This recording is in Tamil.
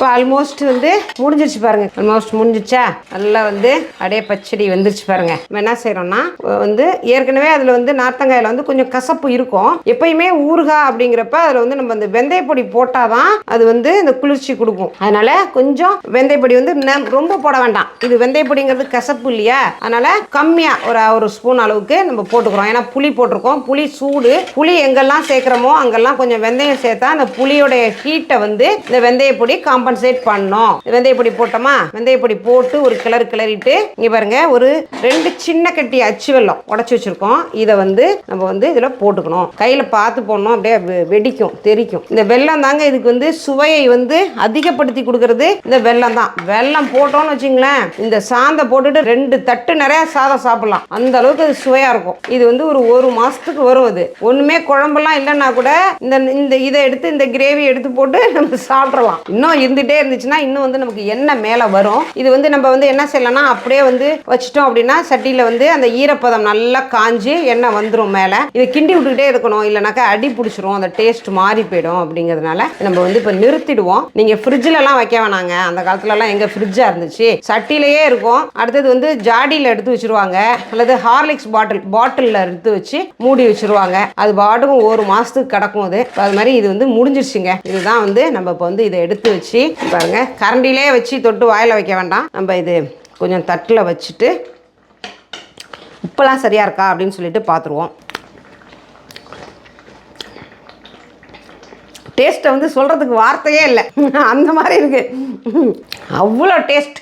இப்போ ஆல்மோஸ்ட் வந்து முடிஞ்சிருச்சு பாருங்க. ஆல்மோஸ்ட் முடிஞ்சிச்சா? நல்லா வந்து அப்படியே பச்சடி வந்துருச்சு பாருங்க. நம்ம என்ன செய்யறோம்னா வந்து ஏற்கனவே அதில் வந்து நார்த்தங்காயில் வந்து கொஞ்சம் கசப்பு இருக்கும். எப்பயுமே ஊறுகாய் அப்படிங்கிறப்ப அதில் வந்து நம்ம இந்த வெந்தயப்பொடி போட்டாதான் அது வந்து இந்த குளிர்ச்சி கொடுக்கும். அதனால கொஞ்சம் வெந்தயப்பொடி வந்து ரொம்ப போட வேண்டாம். இது வெந்தயப்பொடிங்கிறது கசப்பு இல்லையா? அதனால கம்மியா ஒரு ஒரு ஸ்பூன் அளவுக்கு நம்ம போட்டுக்கிறோம். ஏன்னா புளி போட்டிருக்கோம். புளி சூடு. புளி எங்கெல்லாம் சேர்க்குறோமோ அங்கெல்லாம் கொஞ்சம் வெந்தயம் சேர்த்தா அந்த புளியோடைய ஹீட்டை வந்து இந்த வெந்தயப்பொடி காம்பன்சேட் பண்ணோம். வெந்தயப்பொடி போட்டோமா? வெந்தயப்பொடி போட்டு ஒரு கிளறு கிளறிட்டு இங்க பாருங்க ஒரு ரெண்டு சின்ன கட்டி அச்சு வெல்லம் உடச்சி வச்சிருக்கோம். இதை வந்து நம்ம வந்து இதில் போட்டுக்கணும். கையில் பார்த்து போடணும் அப்படியே வெ- வெடிக்கும் தெரிக்கும். இந்த வெல்லம் தாங்க இதுக்கு வந்து சுவையை வந்து அதிகப்படுத்தி கொடுக்கறது இந்த வெல்லம் தான். வெல்லம் போட்டோம்னு வச்சுங்களேன் இந்த சாந்தை போட்டுட்டு ரெண்டு தட்டு நிறைய சாதம் சாப்பிடலாம். அந்த அளவுக்கு அது சுவையாக இருக்கும். இது வந்து ஒரு ஒரு மாதத்துக்கு வரும் அது. ஒன்றுமே குழம்புலாம் இல்லைன்னா கூட இந்த இந்த இதை எடுத்து இந்த கிரேவி எடுத்து போட்டு நம்ம சாப்பிட்றலாம் இன்னும் இந்த இருந்துகிட்டே இருந்துச்சுன்னா இன்னும் வந்து நமக்கு எண்ணெய் மேலே வரும்? இது வந்து நம்ம வந்து என்ன செய்யலாம்னா அப்படியே வந்து வச்சிட்டோம் அப்படின்னா சட்டியில் வந்து அந்த ஈரப்பதம் நல்லா காஞ்சி எண்ணெய் வந்துடும் மேலே. இதை கிண்டி விட்டுக்கிட்டே இருக்கணும். இல்லைனாக்கா அடி பிடிச்சிரும். அந்த டேஸ்ட் மாறி போயிடும் அப்படிங்கிறதுனால நம்ம வந்து இப்போ நிறுத்திடுவோம். நீங்கள் ஃப்ரிட்ஜிலலாம் வைக்க வேணாங்க. அந்த காலத்துலலாம் எங்கே ஃப்ரிட்ஜாக இருந்துச்சு. சட்டிலேயே இருக்கும். அடுத்தது வந்து ஜாடியில் எடுத்து வச்சிருவாங்க. அல்லது ஹார்லிக்ஸ் பாட்டில் பாட்டிலில் எடுத்து வச்சு மூடி வச்சிருவாங்க. அது பாட்டுக்கும் ஒரு மாதத்துக்கு கிடக்கும் அது. அது மாதிரி இது வந்து முடிஞ்சிருச்சுங்க. இதுதான் வந்து நம்ம இப்போ வந்து இதை எடுத்து வச்சு பாருங்க கரண்டிலே வச்சு தொட்டு வாயில் வைக்க வேண்டாம். நம்ம இது கொஞ்சம் தட்டில் வச்சுட்டு உப்பெல்லாம் சரியாக இருக்கா அப்படின்னு சொல்லிட்டு பார்த்துருவோம் டேஸ்ட்டை வந்து சொல்கிறதுக்கு வார்த்தையே இல்லை. அந்த மாதிரி இருக்குது அவ்வளோ டேஸ்ட்